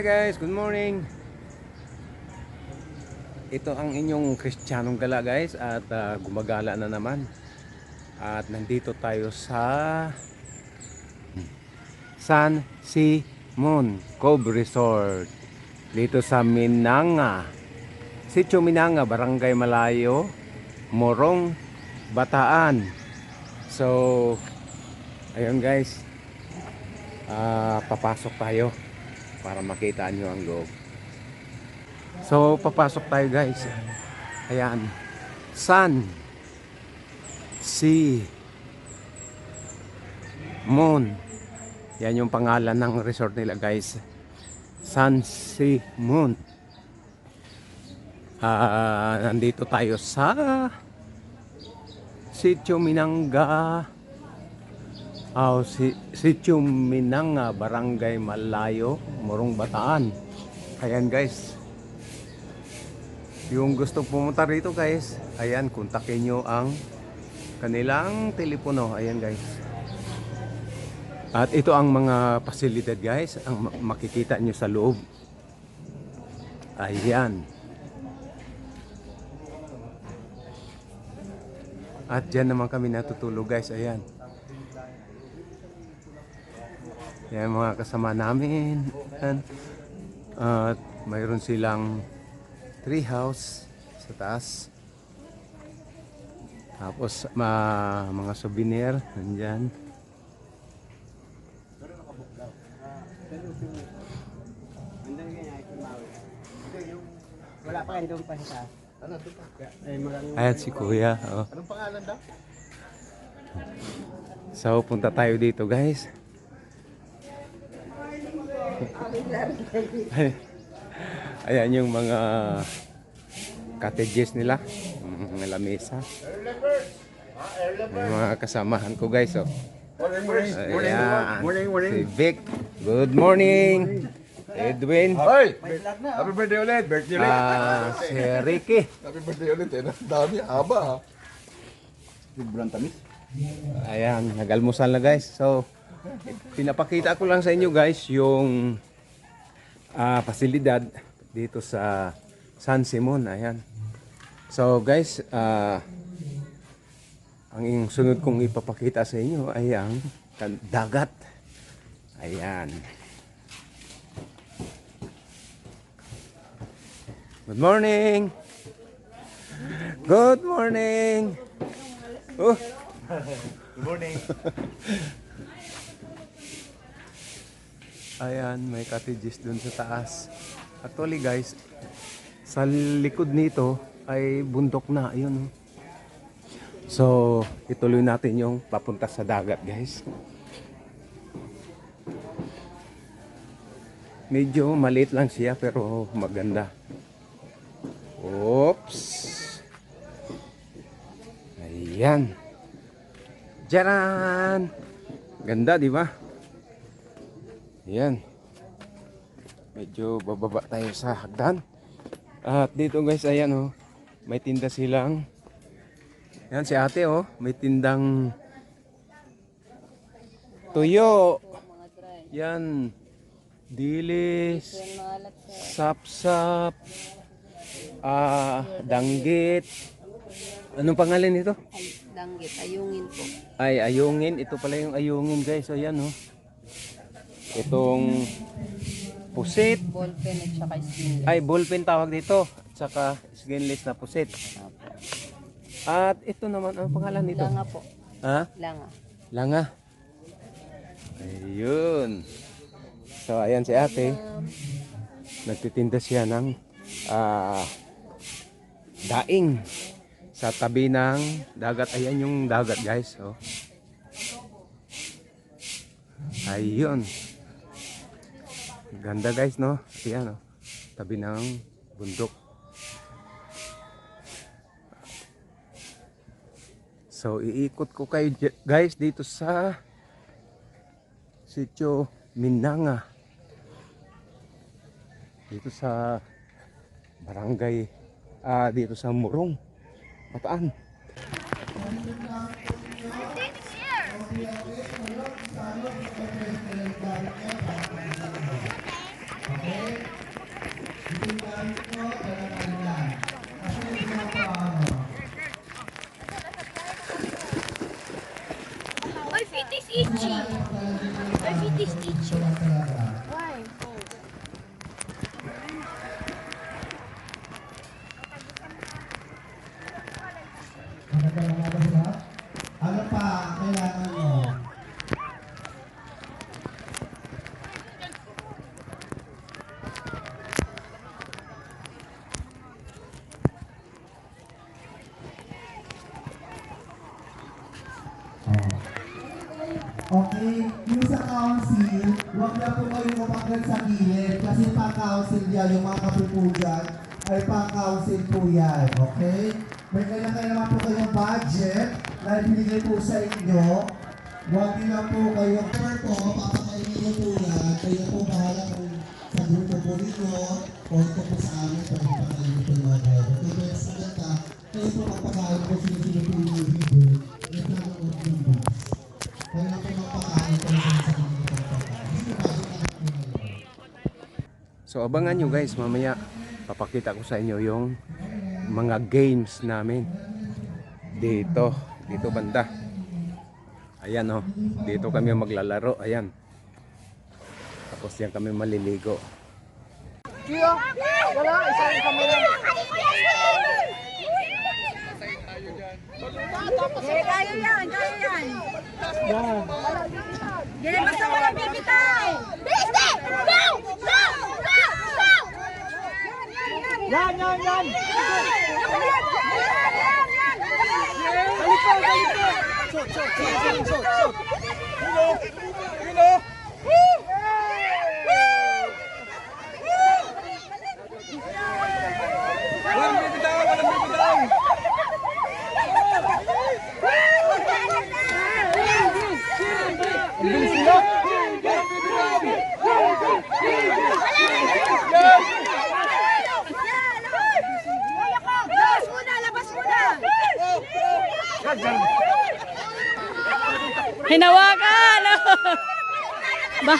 Hi guys, good morning. Ito ang inyong Kristiyanong gala guys at ah, gumagala na naman. At nandito tayo sa San Simon Cove Resort. Dito sa Minanga. Sitio Minanga, Barangay Malayo, Morong, Bataan. So, ayun guys. Ah, papasok tayo para makita nyo ang loob. So, papasok tayo guys. Ayan. Sun. Sea. Moon. Yan yung pangalan ng resort nila guys. Sun, Sea, Moon. Ah, nandito tayo sa Sitio Minanga. Oh, si Sitio Minanga, Barangay Malayo, Morong Bataan. Ayan guys. Yung gusto pumunta rito guys, ayan, kontakin nyo ang kanilang telepono. Ayan guys. At ito ang mga pasilidad guys, ang ma- makikita nyo sa loob. Ayan. At dyan naman kami natutulog guys, ayan. Yan mga kasama namin. Yan. At mayroon silang tree house sa taas. Tapos ma mga souvenir nandyan. Wala pa doon pa sa Ano doon pa? Ay, si Kuya. Oh. Anong pangalan daw? So punta tayo dito guys. Ay- Ayan yung mga cottages nila. Mga lamesa. Yung mga kasamahan ko guys. Oh. Morning, morning. Morning, Ayan. morning, morning. Si Vic. Good morning. Edwin. Hoy! Happy birthday ulit. Birthday ulit. Ah, si Ricky. Happy birthday ulit. Eh. Dami, haba ha. Sobrang tamis. Ayan, nagalmusal na guys. So, pinapakita ko lang sa inyo guys yung ah, pasilidad dito sa San Simon. Ayan. So guys, ah, ang sunod kong ipapakita sa inyo ay ang dagat. Ayan. Good morning. Good morning. Oh, Good morning. Ayan, may cottages dun sa taas. Actually guys, sa likod nito ay bundok na. Ayun. So, ituloy natin yung papunta sa dagat guys. Medyo maliit lang siya pero maganda. Oops. Ayan. Jaran! Ganda, di ba? Yan. Medyo bababa tayo sa hagdan. At dito guys, ayan oh. May tinda silang Yan si ate oh, may tindang tuyo. Yan. Dilis. Sapsap. Ah, danggit. Anong pangalan nito? Ay, langgit, ayungin po. Ay, ayungin. Ito pala yung ayungin guys. Ayan oh. Itong pusit. Ballpen at saka skin. Ay, ballpen tawag dito. At saka skinless na pusit. At ito naman, ang pangalan nito? Langa po. Ha? Langa. Langa. Ayun. So, ayan si ate. Nagtitinda siya ng ah, daing sa tabi ng dagat. Ayan yung dagat guys. Oh. Ayun. Ganda guys, no? Ayan, oh. Tabi ng bundok. So, iikot ko kayo guys dito sa Sitio Minanga. Dito sa barangay, ah, dito sa Murong, Bataan. Ano pa ang kailangan mo? Okay, yung sa council, huwag na po kayong umakyat sa gilid kasi pang-council yan, yung mga kapupugan ay pang-council po yan, okay? May kailangan naman po kayong budget na ibinigay po sa inyo. Huwag niyo na po kayo, Sir po, papakainin niyo po yan. Kayo po bahala kung sa grupo po ninyo o ito po sa amin pag papakainin po yung mga driver. Kaya sa ganda, kayo po magpakain po sino-sino po yung leader. Ito ang order ng box. Kaya na po magpakain po sa sa kanila po pagpakain. Hindi ba? Hindi na po ngayon. So abangan nyo guys, mamaya papakita ko sa inyo yung mga games namin. Dito, dito banda. Ayan oh, dito kami maglalaro, ayan. Tapos yan kami maliligo. Eh, kaya yan, kaya yan. Yan, basta walang bibitaw. Yan, yan, yan. Halika, halika. Shot, shot, shot, shot, shot. Hilo, hilo. Walang bibitaw, walang bibitaw. Labas muna, labas muna. Hinawakan! ba?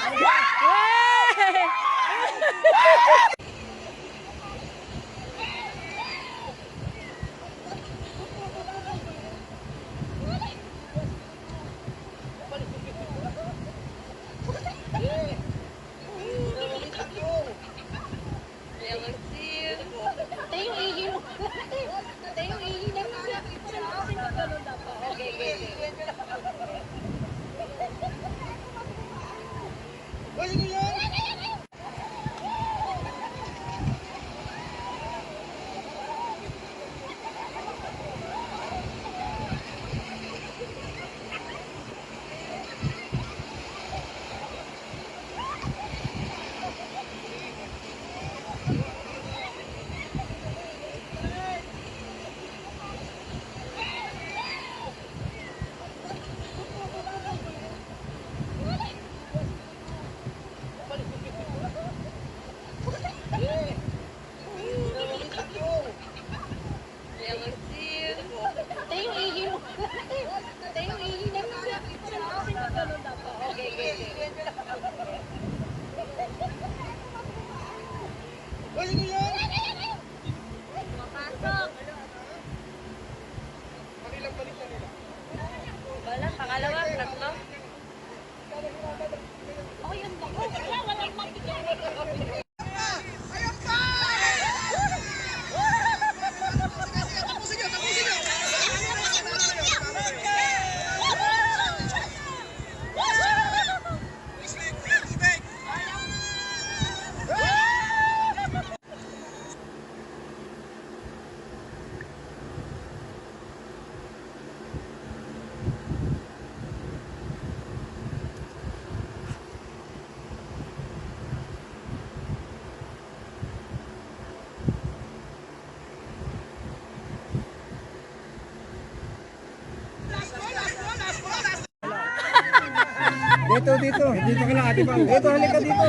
Dito, dito. Dito ka lang, ate Pao. Dito, halika dito.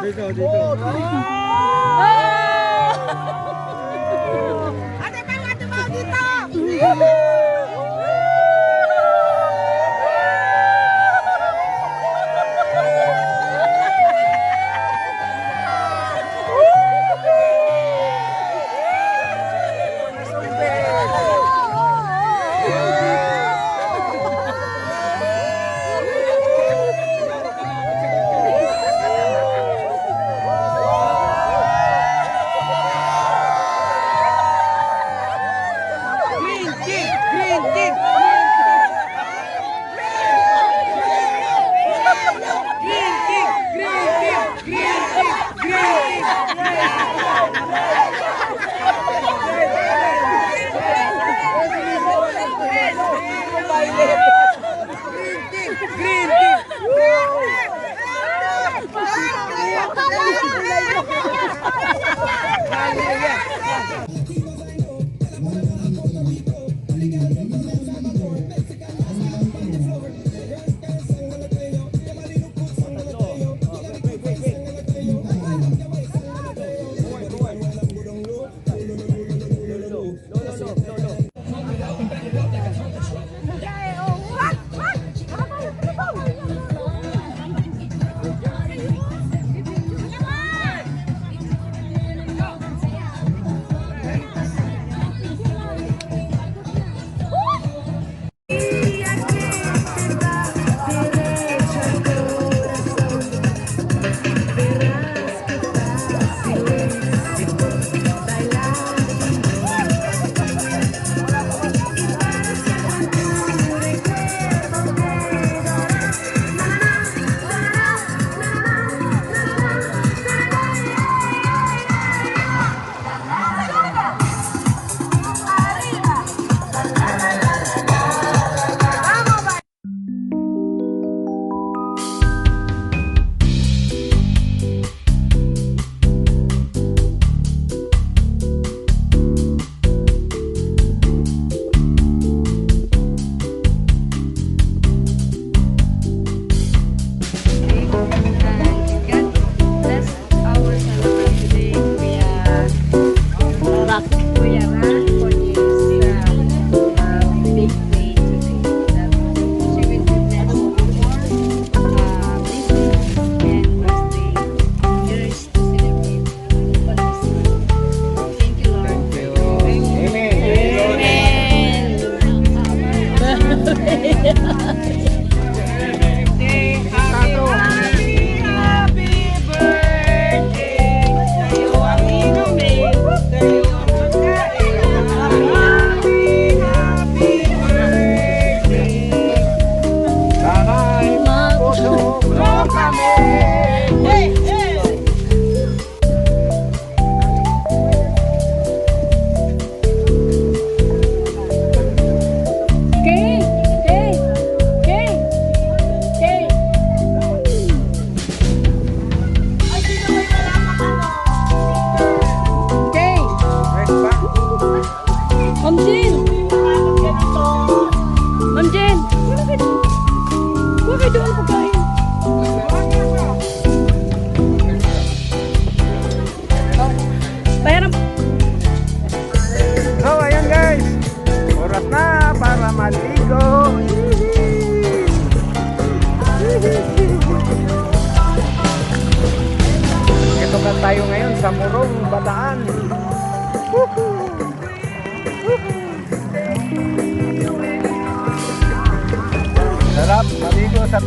Dito, dito. Ate Pao, ate Pao, dito!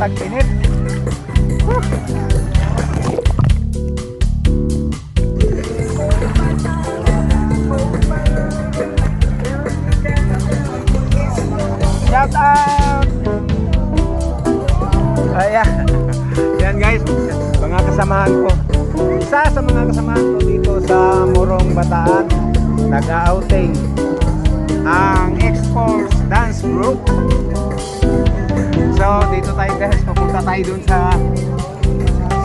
tag-init. Shout out! Ayan. Yan guys, mga kasamahan ko. Isa sa mga kasamahan ko dito sa Morong Bataan, nag-outing ang X-Force Dance Group. So, dito tayo guys, papunta tayo dun sa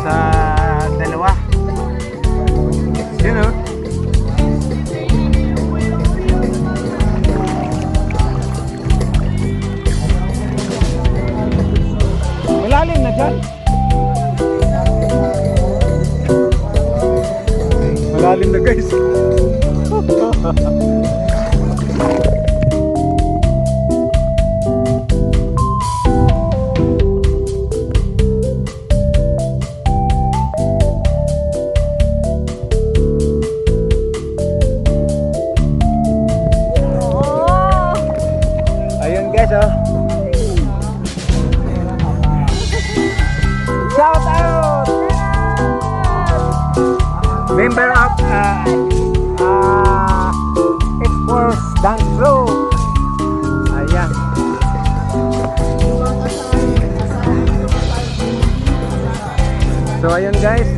sa dalawa. Yun oh. Malalim na dyan. Malalim na guys. Member of uh, uh, X-Force Dance Group. Ayan. So ayun guys.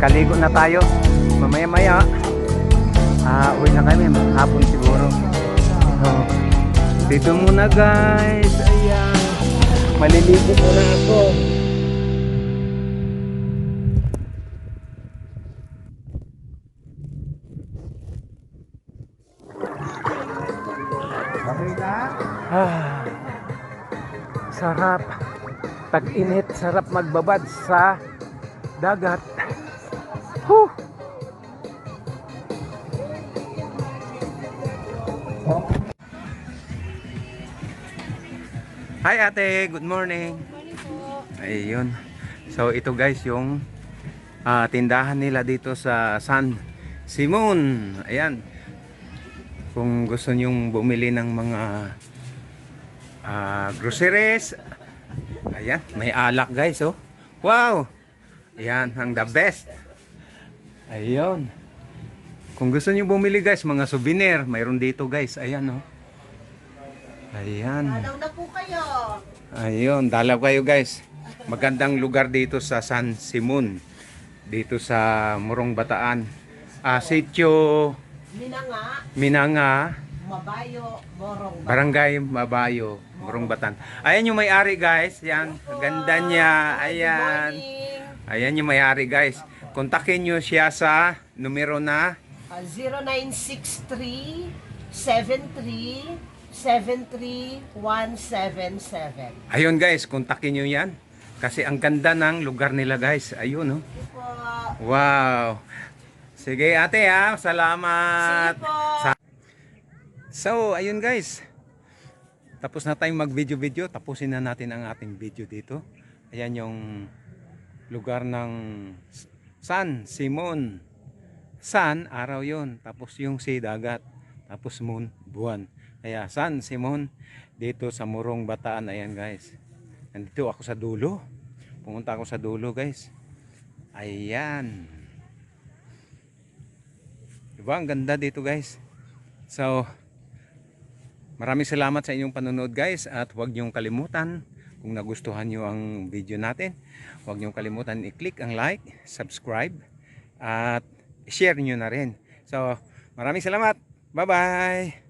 Kaligo na tayo. Mamaya maya. Ah, uwi na kami. Hapon siguro. So, dito muna guys. Ayan. Maliligo muna ako. Ah, sarap. Tag-init, sarap magbabad sa dagat. Huh. Hi ate, good morning. Ayun. So ito guys yung ah, tindahan nila dito sa San Simon. Ayan. Kung gusto nyong bumili ng mga ah, groceries. Ayan, may alak guys oh. Wow. Ayan, ang the best. Ayun. Kung gusto niyo bumili guys, mga souvenir, mayroon dito guys. Ayan oh. Ayan. Daw na po kayo. Ayun, dalaw kayo guys. Magandang lugar dito sa San Simon. Dito sa Morong Bataan. Ah, sitio Minanga, Minanga, Mabayo, Morong. Barangay Mabayo, Morong Bataan. Ayan yung may-ari guys. Yan, ganda niya. Ayan. Ayan yung may-ari guys. Kontakin nyo siya sa numero na Uh, 0963 73 73177. Ayun guys, kontakin nyo yan. Kasi ang ganda ng lugar nila guys. Ayun oh. Po. Wow. Sige ate ha, salamat. Sige po. So, ayun guys. Tapos na tayong mag-video-video. Tapusin na natin ang ating video dito. Ayan yung lugar ng San Simon. San, araw yon Tapos yung si dagat. Tapos moon, buwan. Kaya San Simon, dito sa Murong Bataan. Ayan guys. Nandito ako sa dulo. Pumunta ako sa dulo guys. Ayan. Diba? Ang ganda dito guys. So, maraming salamat sa inyong panonood guys. At huwag niyong kalimutan kung nagustuhan niyo ang video natin. Huwag niyong kalimutan i-click ang like, subscribe, at share niyo na rin. So, maraming salamat. Bye-bye!